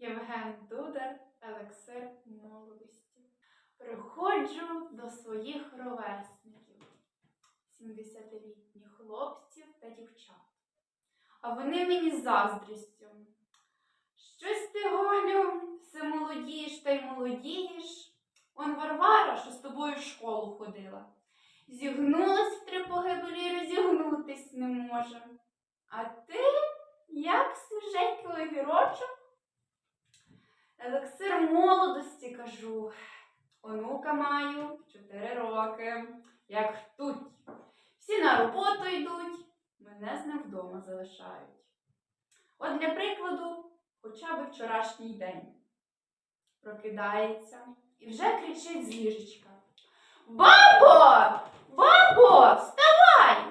Євген Дудар, елексир молодості. Приходжу до своїх ровесників, 70-літніх хлопців та дівчат. А вони мені заздрістю. Щось ти, Галю, все молодієш та й молодієш. Он Варвара, що з тобою в школу ходила. Зігнулась в три погибелі розігнутись не може. А ти, як свіженький огірочок, елексир молодості кажу. Онука маю чотири роки, як ртуть. Всі на роботу йдуть, мене з ним вдома залишають. От для прикладу, хоча б вчорашній день. Прокидається і вже кричить з ліжечка. Бабо! Бабо, вставай!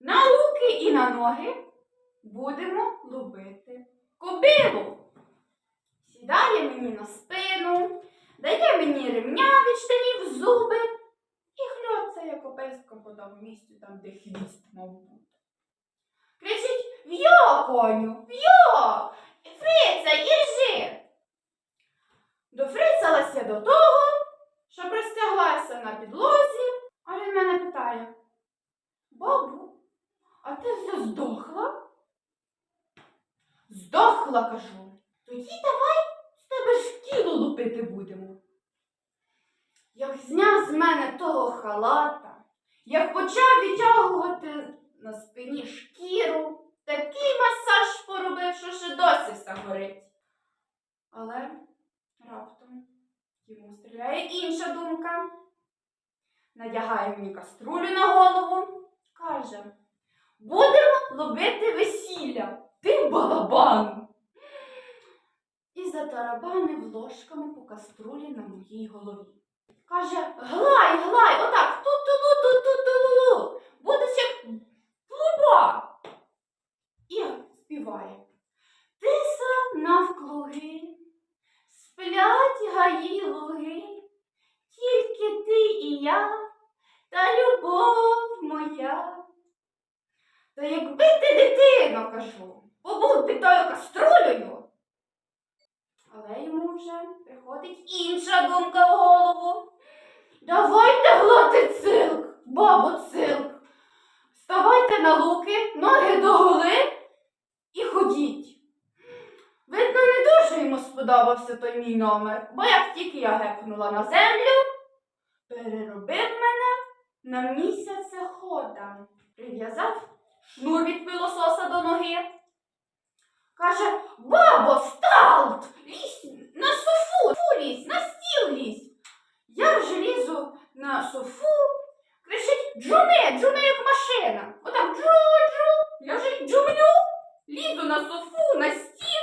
На руки і на ноги будемо лубити кобилу. Сідає мені на спину, дає мені ремня від штанів в зуби і хльоться, як опельськом подав місцю там, де хвіст мав бути. Кричить В'йо, коню, в'йо! Фрица, іржи! Дофрицалася до того, що простяглася на підлозі, а він мене питає: Бабу, а ти все здохла? Здохла, кажу. Тоді давай з лупити будемо. Як зняв з мене того халата, як почав відтягувати на спині шкіру, такий масаж поробив, що ще досі все горить. Але раптом йому стріляє інша думка. Надягає мені каструлю на голову, каже: Будемо ловити весілля, ти балабан. Затарабанив ложками по каструлі на моїй голові. Каже: Глай, глай, отак, ту-ту-лу, ту-ту-ту-лу. Будеш як тлуба. І співає. Тиса навклуги, сплять гаї луги, тільки ти і я, та любов моя. Та якби ти дитино, кажу, побув би тою каструлею. Вже приходить інша думка в голову. Давайте глати цилк, бабо цилк. Вставайте на луки, ноги доголи і ходіть. Видно, не дуже йому сподобався той мій номер, бо як тільки я гепнула на землю, переробив мене на місяця хода. Прив'язав шнур від пилососа до ноги. Каже, бабо, сталт! Лізь на софу, фу лізь, на стіл лізь. Я вже лізу на софу, кричить джуми, джуми як машина. Отак джу-джу. Вже джумлю, лізу на софу, на стіл.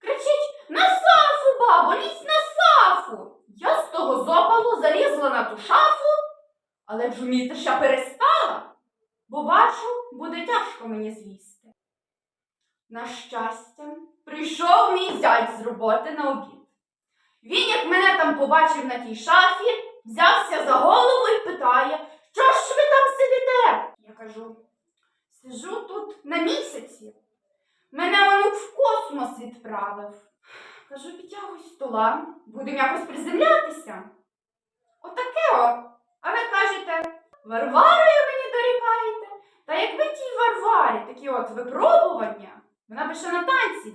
Кричить на сафу, бабо, лізь на сафу. Я з того зопалу залізла на ту шафу, але джуміти ще перестала, бо бачу, буде тяжко мені злізти. На щастя, прийшов мій зять з роботи на обід. Він, як мене там побачив на тій шафі, взявся за голову і питає, що ж ви там сидите? Я кажу, сижу тут на місяці. Мене онук в космос відправив. Кажу, підтягуй стола, будемо якось приземлятися. Отаке о. А ви кажете, Варварою мені дорікаєте? Та якби тій Варварі такі от випробування, вона би ще на танці.